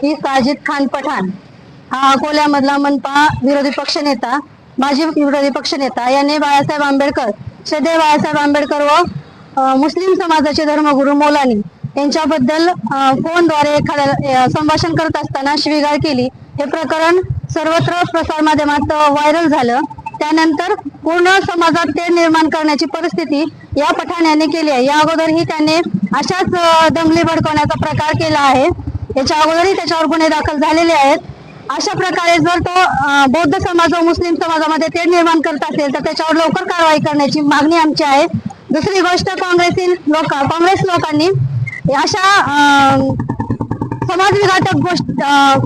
की साजिद खान पठाण हा अकोल्यामधला मनपा विरोधी पक्षनेता माजी विरोधी पक्षनेता यांनी बाळासाहेब आंबेडकर श्रद्धेय बाळासाहेब आंबेडकर व मुस्लिम समाजाचे धर्मगुरू मौलानी यांच्याबद्दल फोनद्वारे एखाद्या संभाषण करत असताना शिवीगाळ केली. हे प्रकरण सर्वत्र प्रसार माध्यमात व्हायरल झालं. त्यानंतर पूर्ण समाजात ते निर्माण करण्याची परिस्थिती या पठाण यांनी केली आहे. या अगोदरही त्यांनी अशाच दंगली भडकवण्याचा प्रकार केला आहे. याच्या अगोदरही त्याच्यावर गुन्हे दाखल झालेले आहेत. अशा प्रकारे जर तो बौद्ध समाज व मुस्लिम समाजामध्ये ते निर्माण करत असेल तर त्याच्यावर लवकर कारवाई करण्याची मागणी आमची आहे. दुसरी गोष्ट काँग्रेसी लोक काँग्रेस लोकांनी अशा अ, समाजविघातक गोष्ट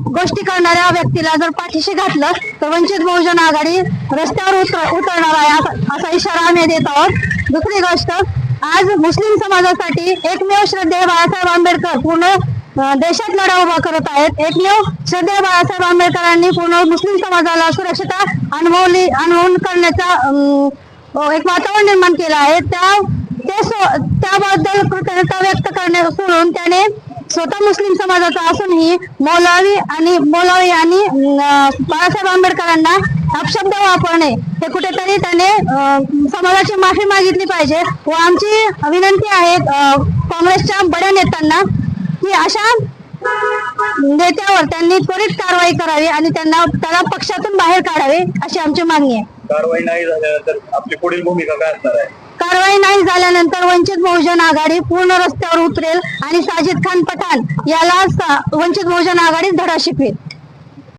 गोष्टी करणाऱ्या व्यक्तीला जर पाठीशी घातलं तर वंचित बहुजन आघाडी रस्त्यावर उतर उतरणार आहे असा- इशारा आम्ही देत आहोत. दुसरी गोष्ट आज मुस्लिम समाजासाठी एकमेव श्रद्धेय बाळासाहेब आंबेडकर पूर्ण देशात लढा उभा करत आहेत. एकमेव श्रद्धेय बाळासाहेब आंबेडकरांनी पूर्ण मुस्लिम समाजाला सुरक्षता अनुभवली अनुभवून करण्याचा एक वातावरण निर्माण केलं आहे. त्या त्याबद्दल कृतज्ञता व्यक्त करण्या सोडून त्याने स्वतः मुस्लिम समाजाचा असूनही मौलावी आणि मौलावी आणि बाळासाहेब आंबेडकरांना अपशब्द वापरणे हे कुठेतरी त्याने अं, समाजाची माफी मागितली पाहिजे व आमची विनंती आहे काँग्रेसच्या बड्या नेत्यांना की अशा नेत्यावर त्यांनी त्वरित कारवाई करावी आणि त्यांना त्याला पक्षातून बाहेर काढावे अशी आमची मागणी आहे. कारवाई नाही झाल्यानंतर आपली पुढील भूमिका काय असणार आहे? कारवाई नाही झाल्यानंतर वंचित बहुजन आघाडी पूर्ण रस्त्यावर उतरेल आणि साजिद खान पठाण याला वंचित बहुजन आघाडी धडा शिकवेल.